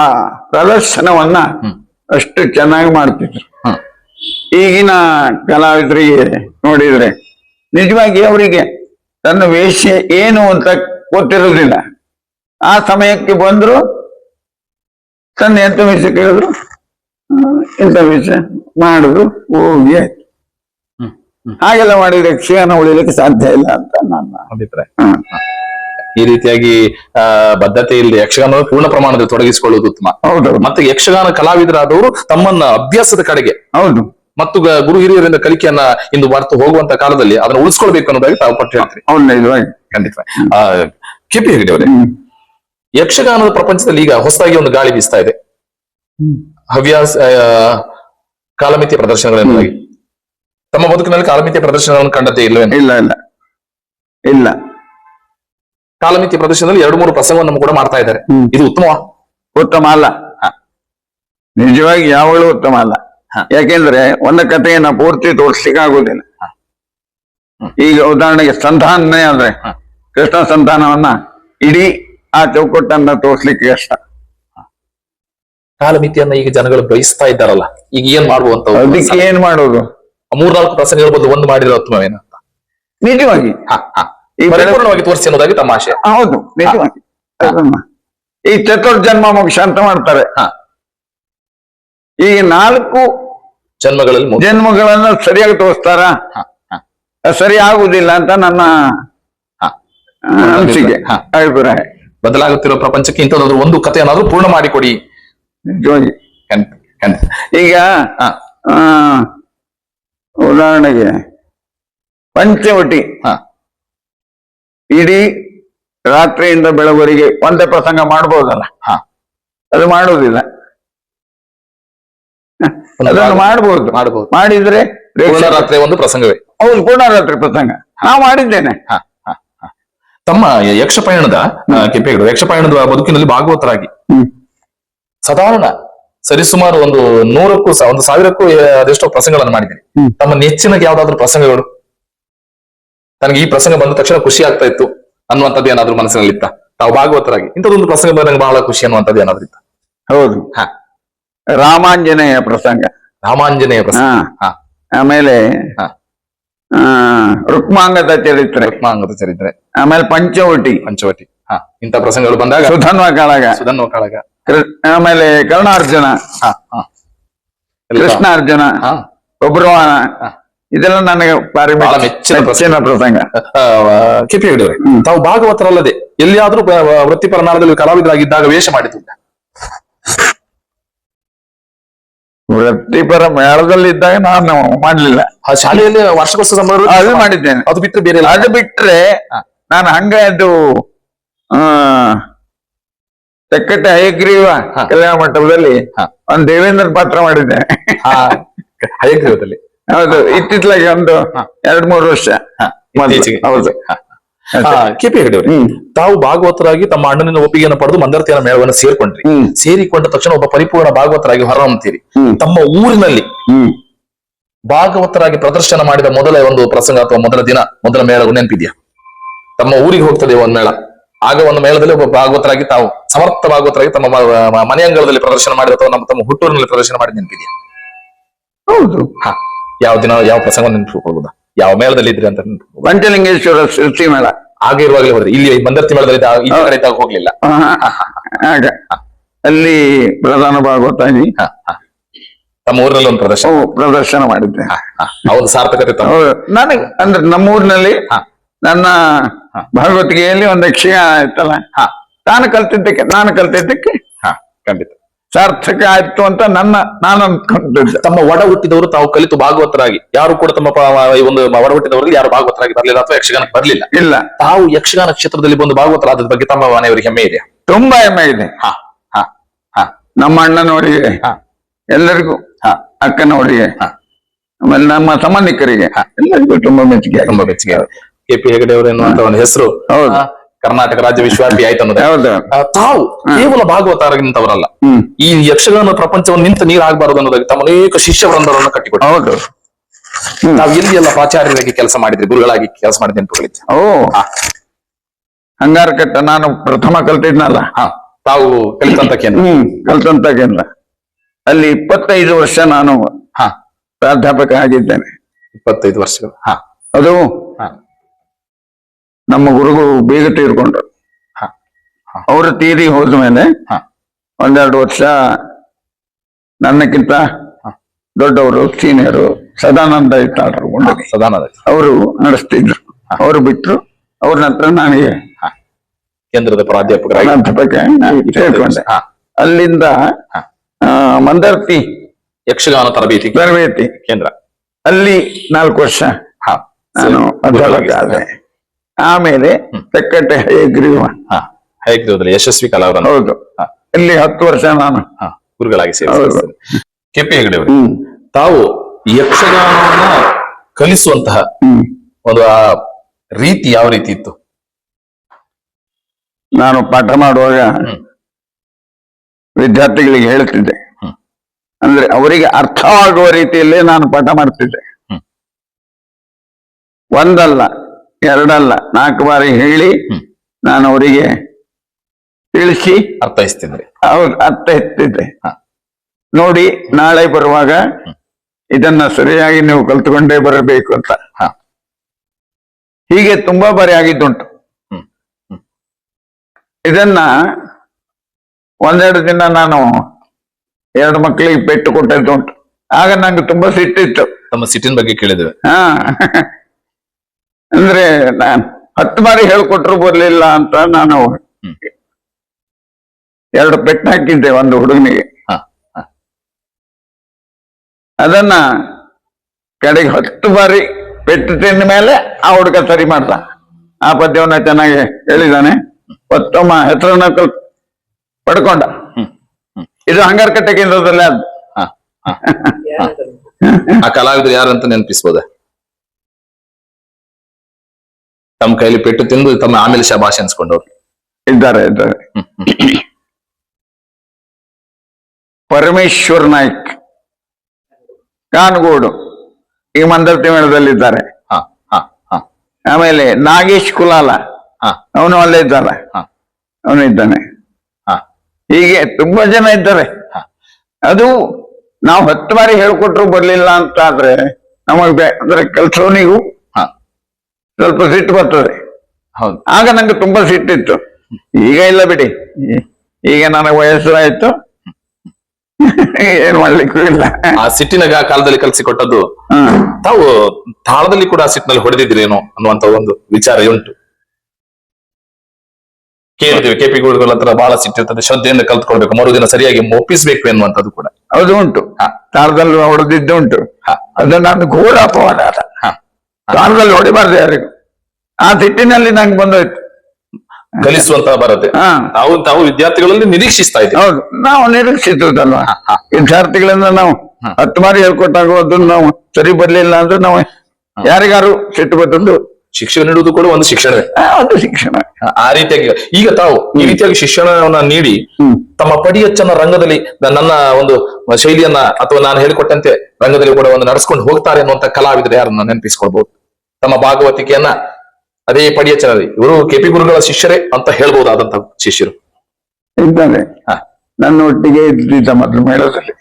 [SPEAKER 1] ಪ್ರದರ್ಶನವನ್ನ. ಅಷ್ಟು ಚೆನ್ನಾಗಿ ಮಾಡ್ತಿದ್ರು. ಈಗಿನ ಕಲಾವಿದರಿಗೆ ನೋಡಿದ್ರೆ ನಿಜವಾಗಿ ಅವರಿಗೆ ತನ್ನ ವೇಷ ಏನು ಅಂತ ಗೊತ್ತಿರೋದಿಲ್ಲ ಆ ಸಮಯಕ್ಕೆ ಬಂದ್ರು ತನ್ನ ಎಂತ ವಿಷಯ ಕೇಳಿದ್ರು? ಎಂತ ವಿಷಯ ಮಾಡಿದ್ರು ಹೋಗಿ ಆಯ್ತು. ಹಾಗೆಲ್ಲ ಮಾಡಿದ್ರೆ ಕ್ಷೀಣ ಉಳಿಲಿಕ್ಕೆ ಸಾಧ್ಯ ಇಲ್ಲ ಅಂತ ನನ್ನ
[SPEAKER 2] ಅಭಿಪ್ರಾಯ. ಈ ರೀತಿಯಾಗಿ ಆ ಬದ್ಧತೆ ಇಲ್ಲದೆ ಯಕ್ಷಗಾನ ಪೂರ್ಣ ಪ್ರಮಾಣದಲ್ಲಿ ತೊಡಗಿಸಿಕೊಳ್ಳುವುದು ಉತ್ತಮ.
[SPEAKER 1] ಹೌದು
[SPEAKER 2] ಮತ್ತೆ ಯಕ್ಷಗಾನ ಕಲಾವಿದರಾದವರು ತಮ್ಮನ್ನ ಅಭ್ಯಾಸದ ಕಡೆಗೆ
[SPEAKER 1] ಹೌದು.
[SPEAKER 2] ಮತ್ತು ಗ- ಗುರು ಹಿರಿಯರಿಂದ ಕಲಿಕೆಯನ್ನ ಇಂದು ಬರ್ತು ಹೋಗುವಂತ ಕಾಲದಲ್ಲಿ ಅದನ್ನು ಉಳಿಸ್ಕೊಳ್ಬೇಕು ಅನ್ನೋದಾಗಿ ತಾವು ಪಟ್ಟು ಹೇಳ್ತೀರಿ. ಖಂಡಿತ. ಆ ಕೆಪಿ ಹೆಗಡೆ ಅವರೇ ಯಕ್ಷಗಾನದ ಪ್ರಪಂಚದಲ್ಲಿ ಈಗ ಹೊಸದಾಗಿ ಒಂದು ಗಾಳಿ ಬೀಸ್ತಾ ಇದೆ. ಹವ್ಯಾಸ ಆ, ಕಾಲಮಿತಿಯ ಪ್ರದರ್ಶನಗಳೆಂಬುದಾಗಿ ತಮ್ಮ ಬದುಕಿನಲ್ಲಿ ಕಾಲಮಿತಿ ಪ್ರದರ್ಶನಗಳನ್ನು ಕಂಡದ್ದೇ ಇಲ್ಲವೇ
[SPEAKER 1] ಇಲ್ಲ ಇಲ್ಲ. ಇಲ್ಲ.
[SPEAKER 2] ಕಾಲಮಿತಿಯ ಪ್ರದೇಶದಲ್ಲಿ ಎರಡು ಮೂರು ಪ್ರಸಂಗವನ್ನು ಕೂಡ ಮಾಡ್ತಾ ಇದ್ದಾರೆ. ಇದು ಉತ್ತಮ
[SPEAKER 1] ಉತ್ತಮ ಅಲ್ಲ.
[SPEAKER 2] ಹ.
[SPEAKER 1] ನಿಜವಾಗಿ ಯಾವಾಗಲೂ ಉತ್ತಮ ಅಲ್ಲ. ಯಾಕೆಂದ್ರೆ ಒಂದು ಕಥೆಯನ್ನ ಪೂರ್ತಿ ತೋರಿಸ್ಲಿಕ್ಕೆ ಆಗುದಿಲ್ಲ. ಈಗ ಉದಾಹರಣೆಗೆ ಸಂತಾನನೇ
[SPEAKER 2] ಅಂದ್ರೆ.
[SPEAKER 1] ಕೃಷ್ಣ ಸಂತಾನವನ್ನ ಇಡೀ ಆ ಚೌಕಟ್ಟನ್ನ ತೋರಿಸ್ಲಿಕ್ಕೆ ಕಷ್ಟ.
[SPEAKER 2] ಕಾಲಮಿತಿಯನ್ನ ಈಗ ಜನಗಳು ಬಯಸ್ತಾ ಇದ್ದಾರಲ್ಲ ಈಗ ಏನ್ ಮಾಡುವಂತ
[SPEAKER 1] ಅದಕ್ಕೆ ಏನ್ ಮಾಡೋದು?
[SPEAKER 2] ಮೂರ್ನಾಲ್ಕು ಪ್ರಸಂಗಗಳ ಬದಲು ಒಂದು ಮಾಡಿದ್ರೆ ಉತ್ತಮವೇನಂತ?
[SPEAKER 1] ನಿಜವಾಗಿ.
[SPEAKER 2] ಹಾ ಹ.
[SPEAKER 1] ಈ
[SPEAKER 2] ಪರಿಪೂರ್ಣವಾಗಿ ತೋರಿಸಿ ಅನ್ನೋದಾಗಿ ತಮ್ಮ ಆಶಯ
[SPEAKER 1] ಹೌದು ನಿಜವಾಗಿ. ಅದನ್ನ. ಈ ಚತುರ್ಜನ್ಮ ಮೋಕ್ಷ ಅಂತ ಮಾಡ್ತಾರೆ.
[SPEAKER 2] ಹ.
[SPEAKER 1] ಈ ನಾಲ್ಕು
[SPEAKER 2] ಜನ್ಮಗಳಲ್ಲಿ
[SPEAKER 1] ಜನ್ಮಗಳನ್ನ ಸರಿಯಾಗಿ ತೋರಿಸ್ತಾರ?
[SPEAKER 2] ಹಾ, ಹ.
[SPEAKER 1] ಸರಿ ಆಗುದಿಲ್ಲ ಅಂತ ನನ್ನ
[SPEAKER 2] ಹಾ.
[SPEAKER 1] ಆ, ಅನಿಸಿಕೆ
[SPEAKER 2] ಹಾ.
[SPEAKER 1] ಅಭಿಪ್ರಾಯ.
[SPEAKER 2] ಬದಲಾಗುತ್ತಿರುವ ಪ್ರಪಂಚಕ್ಕೆ ಇಂಥದ್ದಾದ್ರೂ ಒಂದು ಕಥೆ ಏನಾದ್ರೂ ಪೂರ್ಣ ಮಾಡಿಕೊಡಿ.
[SPEAKER 1] ನಿಜವಾಗಿ.
[SPEAKER 2] ಖಂಡಿತ ಖಂಡಿತ
[SPEAKER 1] ಈಗ
[SPEAKER 2] ಹಾ.
[SPEAKER 1] ಆ, ಉದಾಹರಣೆಗೆ ಪಂಚವಟಿ.
[SPEAKER 2] ಹಾ.
[SPEAKER 1] ಇಡೀ ರಾತ್ರಿಯಿಂದ ಬೆಳವರಿಗೆ ಒಂದೇ ಪ್ರಸಂಗ ಮಾಡ್ಬೋದಲ್ಲ?
[SPEAKER 2] ಹಾ.
[SPEAKER 1] ಅದು ಮಾಡುವುದಿಲ್ಲ. ಅದನ್ನು
[SPEAKER 2] ಮಾಡಬಹುದು
[SPEAKER 1] ಮಾಡ್ಬೋದು.
[SPEAKER 2] ಮಾಡ್ಬೋದು.
[SPEAKER 1] ಮಾಡಿದ್ರೆ
[SPEAKER 2] ರಾತ್ರಿ ಒಂದು ಪ್ರಸಂಗವೇ.
[SPEAKER 1] ಹೌದು ಪೂರ್ಣರಾತ್ರಿ ಪ್ರಸಂಗ. ನಾವು ಮಾಡಿದ್ದೇನೆ.
[SPEAKER 2] ಹ, ಹ, ಹ. ತಮ್ಮ ಯಕ್ಷ ಪಯಣದ ಆ, ಕೆಂಪೇಗೌಡ ಯಕ್ಷ ಪಯಣದ ಬದುಕಿನಲ್ಲಿ ಭಾಗವತರಾಗಿ. ಸಾಧಾರಣ ಸರಿಸುಮಾರು ಒಂದು ನೂರಕ್ಕೂ ಒಂದು ಸಾವಿರಕ್ಕೂ ಅದೆಷ್ಟೋ ಪ್ರಸಂಗಗಳನ್ನು ಮಾಡಿದ್ದೀನಿ. ತಮ್ಮ ನೆಚ್ಚಿನ ಯಾವ್ದಾದ್ರು ಪ್ರಸಂಗಗಳು? ನನಗೆ ಈ ಪ್ರಸಂಗ ಬಂದ ತಕ್ಷಣ ಖುಷಿ ಆಗ್ತಾ ಇತ್ತು ಅನ್ನುವಂಥದ್ದು ಏನಾದ್ರು ಮನಸ್ಸಿನಲ್ಲಿತ್ತ? ತಾವು ಭಾಗವತರಾಗಿ. ಇಂಥದ್ದೊಂದು ಪ್ರಸಂಗ ಬಂದ ನಂಗೆ ಬಹಳ ಖುಷಿ ಅನ್ನುವಂಥದ್ದು ಏನಾದ್ರು ಇತ್ತ?
[SPEAKER 1] ಹೌದು.
[SPEAKER 2] ಹ.
[SPEAKER 1] ರಾಮಾಂಜನೇಯ ಪ್ರಸಂಗ.
[SPEAKER 2] ರಾಮಾಂಜನೇಯ ಪ್ರಸಂಗ.
[SPEAKER 1] ಆಮೇಲೆ ರುಕ್ಮಾಂಗದ ಚರಿತ್ರೆ.
[SPEAKER 2] ರುಕ್ಮಾಂಗದ ಚರಿತ್ರೆ.
[SPEAKER 1] ಆಮೇಲೆ ಪಂಚವಟಿ.
[SPEAKER 2] ಪಂಚವಟಿ. ಹ. ಇಂಥ ಪ್ರಸಂಗಗಳು ಬಂದಾಗ
[SPEAKER 1] ಸುಧನ್ವ ಕಾಳಗ.
[SPEAKER 2] ಸುಧನ್ವ ಕಾಳಗ.
[SPEAKER 1] ಆಮೇಲೆ ಕರ್ಣಾರ್ಜುನ.
[SPEAKER 2] ಹ, ಹ. ಎಲ್ಲ-
[SPEAKER 1] ಕೃಷ್ಣಾರ್ಜುನ.
[SPEAKER 2] ಹ.
[SPEAKER 1] ಒಬ್ರವಾನ. ಇದೆಲ್ಲ ನನಗೆ
[SPEAKER 2] ಬಹಳ
[SPEAKER 1] ಮೆಚ್ಚ-
[SPEAKER 2] ಮೆಚ್ಚಿನ
[SPEAKER 1] ಮೆಚ್ಚಿನ ಪ್ರಸಂಗ.
[SPEAKER 2] ಕೆಪಿ ಹೆಗಡೆಯವರೇ ತಾವು ಭಾಗವತರಲ್ಲದೆ ಎಲ್ಲಿಯಾದ್ರೂ ಬ- ವೃತ್ತಿಪರ ಮೇಳದಲ್ಲಿ ಕಲಾವಿದರಾಗಿದ್ದಾಗ ವೇಷ ಮಾಡಿದ್ದಿಲ್ಲ.
[SPEAKER 1] ವೃತ್ತಿಪರ ಮೇಳದಲ್ಲಿ ಇದ್ದಾಗ ನಾನು ಮಾಡ್ಲಿಲ್ಲ.
[SPEAKER 2] ಆ ಶಾಲೆಯಲ್ಲಿ ವಾರ್ಷಿಕೋತ್ಸವ ಸಮಾರಂಭ
[SPEAKER 1] ಅದು ಮಾಡಿದ್ದೇನೆ.
[SPEAKER 2] ಅದು ಬಿಟ್ಟರೆ ಬೇರೆ ಎಲ್ಲ
[SPEAKER 1] ಅದು ಬಿಟ್ರೆ
[SPEAKER 2] ಹ.
[SPEAKER 1] ನಾನು ಹಂಗ ಅದು ಆ ತೆಕ್ಕಟ್ಟೆ ಹಯಗ್ರೀವ
[SPEAKER 2] ಹಾ.
[SPEAKER 1] ಕಲ್ಯಾಣ ಮಂಟಪದಲ್ಲಿ
[SPEAKER 2] ಹಾ.
[SPEAKER 1] ಒಂದು ದೇವೇಂದ್ರ ಪಾತ್ರ ಮಾಡಿದ್ದೆ.
[SPEAKER 2] ಹಾ, ಹಯಗ್ರೀವದಲ್ಲಿ.
[SPEAKER 1] ಹೌದು ಇತ್ತಿತ್ತಲಾಗಿ ಒಂದು ಎರಡ್ ಮೂರು ವರ್ಷ.
[SPEAKER 2] ಇತ್ತೀಚೆಗೆ.
[SPEAKER 1] ಹೌದು.
[SPEAKER 2] ಕೆಪಿ ಹೆಗಡೆಯವರೇ
[SPEAKER 1] ಹ್ಮ್.
[SPEAKER 2] ತಾವು ಭಾಗವತರಾಗಿ ತಮ್ಮ ಅಣ್ಣನಿನ ಒಪ್ಪಿಗೆಯನ್ನು ಪಡೆದು ಮಂದರ್ತಿಯನ ಮೇಳವನ್ನು ಸೇರ್ಕೊಂಡ್ರಿ.
[SPEAKER 1] ಹ್ಮ್.
[SPEAKER 2] ಸೇರಿಕೊಂಡ ತಕ್ಷಣ ಒಬ್ಬ ಪರಿಪೂರ್ಣ ಭಾಗವತರಾಗಿ ಹೊರಹೊಮ್ಮತೀರಿ
[SPEAKER 1] ಹ್ಮ್.
[SPEAKER 2] ತಮ್ಮ ಊರಿನಲ್ಲಿ
[SPEAKER 1] ಹ್ಮ್.
[SPEAKER 2] ಭಾಗವತರಾಗಿ ಪ್ರದರ್ಶನ ಮಾಡಿದ ಮೊದಲ ಒಂದು ಪ್ರಸಂಗ ಅಥವಾ ಮೊದಲ ದಿನ ಮೊದಲ ಮೇಳ ನೆನಪಿದ್ಯಾ? ತಮ್ಮ ಊರಿಗೆ ಹೋಗ್ತದೆ ಒಂದು ಮೇಳ. ಆಗ ಒಂದು ಮೇಳದಲ್ಲಿ ಒಬ್ಬ ಭಾಗವತರಾಗಿ ತಾವು ಸಮರ್ಥ ಭಾಗವತರಾಗಿ ತಮ್ಮ ಮನೆಯಂಗಳದಲ್ಲಿ ಮ- ಪ್ರದರ್ಶನ ಮಾಡಿದ ಅಥವಾ ನಮ್ಮ ತಮ್ಮ ಹುಟ್ಟೂರಿನಲ್ಲಿ ಪ್ರದರ್ಶನ ಮಾಡಿದ ನೆನಪಿದ್ಯಾ?
[SPEAKER 1] ಹೌದು.
[SPEAKER 2] ಹಾ. ಯಾವ ದಿನ ಯಾವ ಪ್ರಸಂಗ ನೆನಪಿರ್ಬೋದಾ ಯಾವ ಮೇಳದಲ್ಲಿ ಇದ್ರಿ ಅಂತ
[SPEAKER 1] ಬಂಟಲಿಂಗೇಶ್ವರ ಶ್ರೀ ಮೇಳ.
[SPEAKER 2] ಆಗ ಇರುವಾಗಲೇ ಹೋದ್ರಿ ಇಲ್ಲಿ ಬಂದರ್ತಿ ಮೇಳದಲ್ಲಿ ಇದ್ದ- ಈ ಕಡೆ ಇದ್ದಾಗ ಹೋಗ್ಲಿಲ್ಲ.
[SPEAKER 1] ಆಗ ಅಲ್ಲಿ ಪ್ರಧಾನ ಭಾಗವತಾಗಿ
[SPEAKER 2] ಹಾ, ಹಾ. ತಮ್ಮ ಊರಿನಲ್ಲಿ ಒಂದು ಪ್ರದರ್ಶನ.
[SPEAKER 1] ಅವು ಪ್ರದರ್ಶನ ಮಾಡಿದ್ದೆ.
[SPEAKER 2] ಹಾ, ಆ ಒಂದು ಸಾರ್ಥಕತೆ ತಮ್ಮ.
[SPEAKER 1] ಹೌದು. ನನಗೆ ಅಂದ್ರೆ ನಮ್ಮೂರಿನಲ್ಲಿ
[SPEAKER 2] ಹಾ.
[SPEAKER 1] ನನ್ನ ಭಗವದ್ಗೀತೆಯಲ್ಲಿ ಒಂದು ಯಕ್ಷಗಾನ ಇತ್ತಲ್ಲ
[SPEAKER 2] ಹಾ.
[SPEAKER 1] ನಾನು ಕಲ್ತಿದ್ದಕ್ಕೆ ನಾನು ಕಲ್ತಿದ್ದಕ್ಕೆ
[SPEAKER 2] ಹಾ ಖಂಡಿತ.
[SPEAKER 1] ಸಾರ್ಥಕ ಆಯ್ತು ಅಂತ ನನ್ನ ನಾನು ಅನ್ಕೊಂಡಿದ್ದೆ
[SPEAKER 2] ತಮ್ಮ ಒಡ ಹುಟ್ಟಿದವರು ತಾವು ಕಲಿತು ಭಾಗವತರಾಗಿ. ಯಾರು ಕೂಡ ತಮ್ಮ ಪ- ಈ ಒಂದು ಒಡ ಹುಟ್ಟಿದವರಲ್ಲಿ ಯಾರು ಭಾಗವತರಾಗಿ ಬರಲಿಲ್ಲ ಅಥವಾ ಯಕ್ಷಗಾನ ಬರಲಿಲ್ಲ.
[SPEAKER 1] ಇಲ್ಲ.
[SPEAKER 2] ತಾವು ಯಕ್ಷಗಾನ ಕ್ಷೇತ್ರದಲ್ಲಿ ಬಂದು ಭಾಗವತರಾದ ಬಗ್ಗೆ ತಮ್ಮ ಮನೆಯವರಿಗೆ ಹೆಮ್ಮೆ ಇದೆ
[SPEAKER 1] ತುಂಬಾ ಹೆಮ್ಮೆ ಇದೆ.
[SPEAKER 2] ಹಾ ಹಾ ಹಾ.
[SPEAKER 1] ನಮ್ಮ ಅಣ್ಣನವರಿಗೆ
[SPEAKER 2] ಹಾ.
[SPEAKER 1] ಎಲ್ಲರಿಗೂ
[SPEAKER 2] ಹಾ.
[SPEAKER 1] ಅಕ್ಕನವರಿಗೆ
[SPEAKER 2] ಹಾ.
[SPEAKER 1] ಆಮೇಲೆ ನಮ್ಮ ಸಂಬಂಧಿಕರಿಗೆ ಎಲ್ಲರಿಗೂ ತುಂಬಾ ಮೆಚ್ಚುಗೆ. ಆಗಿದೆ.
[SPEAKER 2] ತುಂಬಾ ಮೆಚ್ಚುಗೆ. ಕೆ ಪಿ ಹೆಗಡೆ ಅವರು ಎನ್ನುವಂತ ಒಂದು ಹೆಸರು.
[SPEAKER 1] ಹೌದು.
[SPEAKER 2] ಕರ್ನಾಟಕ ರಾಜ್ಯ ವಿಶ್ವವ್ಯಾಪಿ ಆಯ್ತು ಅನ್ನೋದು. ತಾವು ಕೇವಲ ಭಾಗವತರಾಗಿಂತವರಲ್ಲ ಈ ಯಕ್ಷಗಾನ ಪ್ರಪಂಚವನ್ನು ನಿಂತ ನೀರಾಗಬಾರದು ಅನ್ನೋದಕ್ಕೆ ತಮ್ಮ ಅನೇಕ ಶಿಷ್ಯ ವೃಂದರನ್ನು ಕಟ್ಟಿಕೊಟ್ಟು ನಾವು ಎಲ್ಲಿ ಎಲ್ಲ ಪ್ರಾಚಾರ್ಯರಾಗಿ ಕೆಲಸ ಮಾಡಿದ್ರಿ ಗುರುಗಳಾಗಿ ಕೆಲಸ ಮಾಡಿದ ನೆನಪುಗಳಿದೆ
[SPEAKER 1] ಓ. ಹಂಗಾರ ಕಟ್ಟ ನಾನು ಪ್ರಥಮ ಕಲ್ತಿದ್ನಲ್ಲ?
[SPEAKER 2] ಹಾ. ತಾವು ಕಲಿತಂತ ಕೇಂದ್ರ
[SPEAKER 1] ಹ್ಮ್ ಕೇಂದ್ರ ಅಲ್ಲಿ ಇಪ್ಪತ್ತೈದು ವರ್ಷ ನಾನು
[SPEAKER 2] ಹಾ.
[SPEAKER 1] ಪ್ರಾಧ್ಯಾಪಕ ಆಗಿದ್ದೇನೆ.
[SPEAKER 2] ಇಪ್ಪತ್ತೈದು ವರ್ಷಗಳು. ಹಾ.
[SPEAKER 1] ಅದು ನಮ್ಮ ಗುರುಗಳು ಬೇಗ ತೀರ್ಕೊಂಡ್ರು. ಅವರು ತೀರಿ ಹೋದ ಮೇಲೆ
[SPEAKER 2] ಹಾ.
[SPEAKER 1] ಒಂದೆರಡು ವರ್ಷ ನನ್ನಕ್ಕಿಂತ ದೊಡ್ಡವರು ಸೀನಿಯರು ಸದಾನಂದ ಇತ್ತಾಳರು ಗುಂಡಗಿ
[SPEAKER 2] ಸದಾನಂದ
[SPEAKER 1] ಅವರು ನಡೆಸ್ತಿದ್ರು. ಅವರು ಬಿಟ್ರು. ಅವ್ರ ನಂತರ ನನಗೆ
[SPEAKER 2] ಕೇಂದ್ರದ ಪ್ರಾಧ್ಯಾಪಕರಾಗಿ
[SPEAKER 1] ಅಲ್ಲಿಂದ ಮಂದರ್ತಿ
[SPEAKER 2] ಯಕ್ಷಗಾನ ತರಬೇತಿ
[SPEAKER 1] ತರಬೇತಿ.
[SPEAKER 2] ಕೇಂದ್ರ.
[SPEAKER 1] ಅಲ್ಲಿ ನಾಲ್ಕು ವರ್ಷ
[SPEAKER 2] ಹಾ.
[SPEAKER 1] ನಾನು ಅಧ್ಯಾಪಕ ಆದೆ. ಆಮೇಲೆ ತೆಕ್ಕಟ್ಟೆ ಹಯಗ್ರೀವ
[SPEAKER 2] ಹಯಗ್ರೀವದಲ್ಲಿ ಯಶಸ್ವಿ ಕಲಾವಿದ
[SPEAKER 1] ಹೌದು. ಇಲ್ಲಿ ಹತ್ತು ವರ್ಷ ನಾನು.
[SPEAKER 2] ಗುರುಗಳಾಗಿ
[SPEAKER 1] ಹೌದು.
[SPEAKER 2] ಕೆಪಿ ಹೆಗಡೆ ಅವರು ತಾವು ಯಕ್ಷಗಾನವನ್ನ ಕಲಿಸುವಂತಹ ಒಂದು ಆ ರೀತಿ ಯಾವ ರೀತಿ ಇತ್ತು?
[SPEAKER 1] ನಾನು ಪಾಠ ಮಾಡುವಾಗ. ವಿದ್ಯಾರ್ಥಿಗಳಿಗೆ ಹೇಳ್ತಿದ್ದೆ.
[SPEAKER 2] ಹ್ಮ್.
[SPEAKER 1] ಅಂದ್ರೆ ಅವರಿಗೆ ಅರ್ಥವಾಗುವ ರೀತಿಯಲ್ಲೇ ನಾನು ಪಾಠ ಮಾಡ್ತಿದ್ದೆ.
[SPEAKER 2] ಹ್ಮ್.
[SPEAKER 1] ಒಂದಲ್ಲ. ಎರಡಲ್ಲ ನಾಲ್ಕು ಬಾರಿ ಹೇಳಿ ನಾನು ಅವರಿಗೆ ತಿಳಿಸಿ
[SPEAKER 2] ಅರ್ಥೈಸ್ತಿದ್ರಿ
[SPEAKER 1] ಹೌದು ಅರ್ಥ ಎತ್ತಿದ್ದೆ
[SPEAKER 2] ಹ.
[SPEAKER 1] ನೋಡಿ ನಾಳೆ ಬರುವಾಗ ಇದನ್ನ ಸರಿಯಾಗಿ ನೀವು ಕಲ್ತುಕೊಂಡೇ ಬರಬೇಕು ಅಂತ. ಹೀಗೆ ತುಂಬಾ ಬಾರಿ ಆಗಿದ್ದುಂಟು. ಇದನ್ನ ಒಂದೆರಡು ದಿನ ನಾನು ಎರಡು ಮಕ್ಕಳಿಗೆ ಪೆಟ್ಟು ಕೊಟ್ಟದ್ದುಂಟು. ಆಗ ನಂಗೆ ತುಂಬಾ ಸಿಟ್ಟಿತ್ತು.
[SPEAKER 2] ತಮ್ಮ ಸಿಟ್ಟಿನ ಬಗ್ಗೆ ಕೇಳಿದ್ವಿ.
[SPEAKER 1] ಹಾ. ಅಂದ್ರೆ ನಾನ್ ಹತ್ತು ಬಾರಿ ಹೇಳ್ಕೊಟ್ರು ಬರ್ಲಿಲ್ಲ ಅಂತ ನಾನು ಎರಡು ಪೆಟ್ಟು ಹಾಕಿದ್ದೆ ಒಂದು ಹುಡುಗನಿಗೆ. ಅದನ್ನ ಕಡೆಗೆ ಹತ್ತು ಬಾರಿ ಪೆಟ್ಟು ತಿಂದ ಮೇಲೆ ಆ ಹುಡುಗ ಸರಿ ಮಾಡ್ದ. ಆ ಪದ್ಯವನ್ನ ಚೆನ್ನಾಗಿ ಹೇಳಿದಾನೆ. ಉತ್ತಮ ಹೆಸರನ್ನ ಕಲ್ ಪಡ್ಕೊಂಡ. ಇದು ಹಂಗಾರ್ಕಟ್ಟೆ ಕೇಂದ್ರದಲ್ಲೇ ಅದು.
[SPEAKER 2] ಆ ಕಲಾವಿದರು ಯಾರಂತ ನೆನಪಿಸ್ಬೋದ? ತಮ್ಮ ಕೈಲಿ ಪೆಟ್ಟು ತಿಂದು ತಮ್ಮ ಆಮೇಲೆ ಶಬಾಷ್ ಅನ್ಸ್ಕೊಂಡವ್ರು
[SPEAKER 1] ಇದ್ದಾರೆ ಇದ್ದಾರೆ. ಪರಮೇಶ್ವರ್ ನಾಯ್ಕ್ ಕಾನ್ಗೋಡು ಈ ಮಂದರ್ ತಿಮಿಳದಲ್ಲಿದ್ದಾರೆ
[SPEAKER 2] ಹ ಹ ಹ.
[SPEAKER 1] ಆಮೇಲೆ ನಾಗೇಶ್ ಕುಲಾಲ
[SPEAKER 2] ಹ.
[SPEAKER 1] ಅವನು ಅಲ್ಲೇ ಇದ್ದಾನೆ.
[SPEAKER 2] ಹ.
[SPEAKER 1] ಅವನು ಇದ್ದಾನೆ.
[SPEAKER 2] ಹ.
[SPEAKER 1] ಹೀಗೆ ತುಂಬಾ ಜನ ಇದ್ದಾರೆ. ಅದು ನಾವು ಹತ್ತು ಬಾರಿ ಹೇಳ್ಕೊಟ್ರು ಬರ್ಲಿಲ್ಲ ಅಂತ ಆದ್ರೆ ನಮಗ್ ಅಂದ್ರೆ ಕಲ್ಸೋನಿಗೂ ಸ್ವಲ್ಪ ಸಿಟ್ಟು ಬರ್ತದೆ.
[SPEAKER 2] ಹೌದು.
[SPEAKER 1] ಆಗ ನಂಗೆ ತುಂಬಾ ಸಿಟ್ಟಿತ್ತು ಈಗ ಇಲ್ಲ ಬಿಡಿ. ಈಗ ನನಗೆ ವಯಸ್ಸು ಆಯ್ತು ಏನ್ ಮಾಡ್ಲಿಕ್ಕೂ ಇಲ್ಲ.
[SPEAKER 2] ಆ ಸಿಟ್ಟಿನಾಗ ಕಾಲದಲ್ಲಿ ಕಲಸಿ
[SPEAKER 1] ಕೊಟ್ಟದ್ದು
[SPEAKER 2] ತಾವು ತಾಳದಲ್ಲಿ ಕೂಡ ಆ ಸಿಟ್ಟಿನಲ್ಲಿ ಹೊಡೆದಿದ್ರೇನೋ ಅನ್ನುವಂತ ಒಂದು ವಿಚಾರ ಉಂಟು. ಕೇಳ್ತೀವಿ ಕೆಪಿ ಗುರುಗಳ ಹತ್ರ ಬಹಳ ಸಿಟ್ಟಿರ್ತದೆ ಶ್ರದ್ಧೆಯಿಂದ ಕಲ್ತ್ಕೊಳ್ಬೇಕು. ಮರುದಿನ ಸರಿಯಾಗಿ ಒಪ್ಪಿಸ್ಬೇಕು ಎನ್ನುವಂಥದ್ದು ಕೂಡ.
[SPEAKER 1] ಅದು ಉಂಟು. ತಾಳದಲ್ಲಿ ಹೊಡೆದಿದ್ದು ಉಂಟು. ಅದು ನಾನು ಘೋರ ಅಪವಾದ ತಾಳದಲ್ಲಿ ಹೊಡಿಬಾರ್ದು ಯಾರಿಗೂ ಆ ತಿಟ್ಟಿನಲ್ಲಿ ನಂಗೆ ಬಂದೋಯ್ತು
[SPEAKER 2] ಕಲಿಸುವಂತ ಬರುತ್ತೆ
[SPEAKER 1] ಹಾ.
[SPEAKER 2] ತಾವು ತಾವು ವಿದ್ಯಾರ್ಥಿಗಳಲ್ಲಿ ನಿರೀಕ್ಷಿಸ್ತಾ ಇದ್ದೀವಿ
[SPEAKER 1] ಹೌದು ನಾವು ನಿರೀಕ್ಷಿಸುದಲ್ವಾ
[SPEAKER 2] ಹ.
[SPEAKER 1] ವಿದ್ಯಾರ್ಥಿಗಳಿಂದ ನಾವು. ಹತ್ತು ಬಾರಿ ಹೇಳ್ಕೊಟ್ಟಾಗ ಅದನ್ನ ನಾವು ಸರಿ ಬರ್ಲಿಲ್ಲ ಅಂದ್ರೆ ನಾವು ಯಾರಿಗಾರು ಸಿಟ್ಟು ಬಂದದ್ದು
[SPEAKER 2] ಶಿಕ್ಷಣ ನೀಡುವುದು ಕೂಡ ಒಂದು ಶಿಕ್ಷಣವೇ.
[SPEAKER 1] ಆ, ಅದು ಶಿಕ್ಷಣ.
[SPEAKER 2] ಆ ರೀತಿಯಾಗಿ ಈಗ ತಾವು ಈ ರೀತಿಯಾಗಿ ಶಿಕ್ಷಣವನ್ನ ನೀಡಿ ತಮ್ಮ ಪಡಿಯಚ್ಚನ ರಂಗದಲ್ಲಿ ನ- ನನ್ನ ಒಂದು ಶೈಲಿಯನ್ನ ಅಥವಾ ನಾನು ಹೇಳಿಕೊಟ್ಟಂತೆ ರಂಗದಲ್ಲಿ ಕೂಡ ಒಂದು ನಡೆಸ್ಕೊಂಡು ಹೋಗ್ತಾರೆ ಅನ್ನುವಂತ ಕಲಾವಿದರು ಯಾರನ್ನ ನೆನಪಿಸ್ಕೊಳ್ಬಹುದು. ತಮ್ಮ ಭಾಗವತಿಕೆಯನ್ನ ಅದೇ ಪಡಿಯಚ್ಚನಲ್ಲಿ. ಇವರು ಕೆಪಿ ಗುರುಗಳ ಶಿಷ್ಯರೇ ಅಂತ ಹೇಳ್ಬಹುದಾದಂತ ಶಿಷ್ಯರು.
[SPEAKER 1] ಇದ್ದಾರೆ.
[SPEAKER 2] ಹಾ.
[SPEAKER 1] ನನ್ನ ಒಟ್ಟಿಗೆ ಇದ್ದಿದ್ದ ಮೊದಲು ಮೇಳದಲ್ಲಿ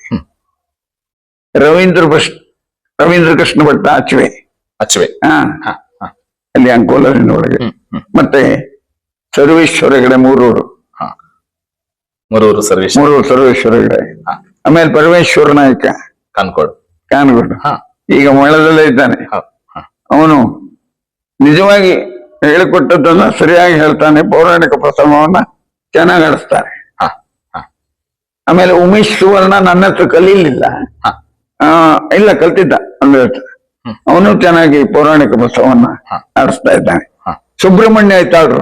[SPEAKER 1] ರವೀಂದ್ರ ಭಟ್ ರವೀಂದ್ರ ಕೃಷ್ಣ ಭಟ್ ಆಚುವೆ.
[SPEAKER 2] ಅಚ್ಚುವೆ
[SPEAKER 1] ಹಾ
[SPEAKER 2] ಹಾ. ಹ,
[SPEAKER 1] ಅಲ್ಲಿ ಅಂಕೋಲರಿನ ಒಳಗೆ
[SPEAKER 2] ಹ್ಮ್, ಹ್ಮ್.
[SPEAKER 1] ಮತ್ತೆ ಸರ್ವೇಶ್ವರ ಹೆಗಡೆ ಮೂರೂರು.
[SPEAKER 2] ಮುರೂರು ಸರ್ವೇಶ್
[SPEAKER 1] ಮೂರೂರು ಸರ್ವೇಶ್ವರ ಕಡೆ
[SPEAKER 2] ಹ.
[SPEAKER 1] ಆಮೇಲೆ ಪರಮೇಶ್ವರ ನಾಯಕ.
[SPEAKER 2] ಕಾನ್ಕೋಡ್.
[SPEAKER 1] ಕಾನ್ಕೋಡ್.
[SPEAKER 2] ಹ.
[SPEAKER 1] ಈಗ ಮೇಳದಲ್ಲೇ ಇದ್ದಾನೆ. ಅವನು ನಿಜವಾಗಿ ಹೇಳಿಕೊಟ್ಟದ್ದನ್ನ ಸರಿಯಾಗಿ ಹೇಳ್ತಾನೆ. ಪೌರಾಣಿಕ ಪ್ರಸಂಗವನ್ನ ಚೆನ್ನಾಗಿ ಆಡಿಸ್ತಾರೆ. ಆಮೇಲೆ ಉಮೇಶ್ ಸುವರ್ಣ ನನ್ನ ಹತ್ರ ಕಲೀಲಿಲ್ಲ ಇಲ್ಲ ಕಲ್ತಿದ್ದ ಅಂದ್ರೆ ಅವನು ಚೆನ್ನಾಗಿ ಪೌರಾಣಿಕ
[SPEAKER 2] ಬಸವನ್ನ
[SPEAKER 1] ನಡೆಸ್ತಾ ಇದ್ದಾನೆ. ಸುಬ್ರಹ್ಮಣ್ಯ ಆಯ್ತಾಳ್ರು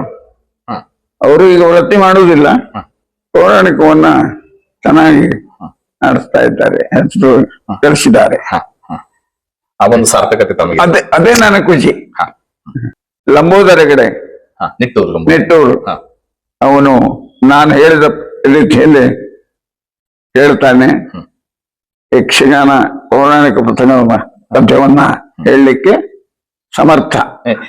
[SPEAKER 2] ಹ.
[SPEAKER 1] ಅವರು ಈಗ ವೃತ್ತಿ ಮಾಡುವುದಿಲ್ಲ. ಪೌರಾಣಿಕವನ್ನ ಚೆನ್ನಾಗಿ ನಡೆಸ್ತಾ ಇದ್ದಾರೆ ಹೆಸರು.
[SPEAKER 2] ಆ ಒಂದು ಸಾರ್ಥಕತೆ
[SPEAKER 1] ಅದೇ ಅದೇ ನನ್ನ ಖುಷಿ.
[SPEAKER 2] ಲಂಬೋದರಗಡೆ ನಿಟ್ಟೂರು ಲಂಬ.
[SPEAKER 1] ಅವನು ನಾನು ಹೇಳಿದ ರೀತಿಯಲ್ಲಿ ಹೇಳ್ತಾನೆ. ಯಕ್ಷಗಾನ ಪೌರಾಣಿಕ ಪ್ರಸಂಗವನ್ನ ಪದ್ಯವನ್ನ ಹೇಳಲಿಕ್ಕೆ ಸಮರ್ಥ.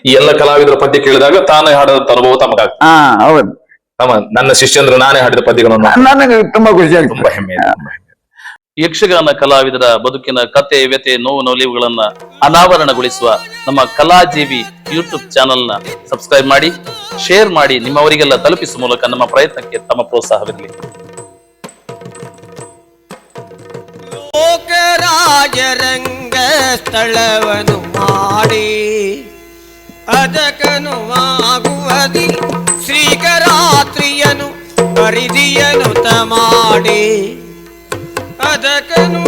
[SPEAKER 2] ಈ ಎಲ್ಲ ಕಲಾವಿದರ ಪದ್ಯ ಕೇಳಿದಾಗ ತಾನೇ ಹಾಡದಂತ ಅನುಭವ ತಮಗಾಗ್ತದೆ.
[SPEAKER 1] ಹಾ ಹೌದು.
[SPEAKER 2] ತಮ್ಮ ನನ್ನ ಶಿಷ್ಯಂದ್ರ ನಾನೇ ಹಾಡಿದ ಪದ್ಯಗಳನ್ನು.
[SPEAKER 1] ನನಗೆ ತುಂಬಾ ಖುಷಿ
[SPEAKER 2] ತುಂಬಾ ಹೆಮ್ಮೆ ಇದೆ, ತುಂಬಾ ಹೆಮ್ಮೆ. ಇದೆ.
[SPEAKER 3] ಯಕ್ಷಗಾನ ಕಲಾವಿದರ ಬದುಕಿನ ಕತೆ ವ್ಯತೆ ನೋವು ನೋಲಿವುಗಳನ್ನ ಅನಾವರಣಗೊಳಿಸುವ ನಮ್ಮ ಕಲಾಜೀವಿ ಯೂಟ್ಯೂಬ್ ಚಾನೆಲ್ನ ಸಬ್ಸ್ಕ್ರೈಬ್ ಮಾಡಿ ಶೇರ್ ಮಾಡಿ ನಿಮ್ಮವರಿಗೆಲ್ಲ ತಲುಪಿಸುವ ಮೂಲಕ ನಮ್ಮ ಪ್ರಯತ್ನಕ್ಕೆ ತಮ್ಮ ಪ್ರೋತ್ಸಾಹವಿರಲಿ.
[SPEAKER 5] ಲೋಕರಾಜರಂಗ ಸ್ಥಳವನು ಮಾಡಿ ಅದಕನುವಾಗುವದಿ ಶ್ರೀಕರಾತ್ರಿಯನು ಪರಿಧಿಯನು ತಮಾಡಿ ಅದಕನು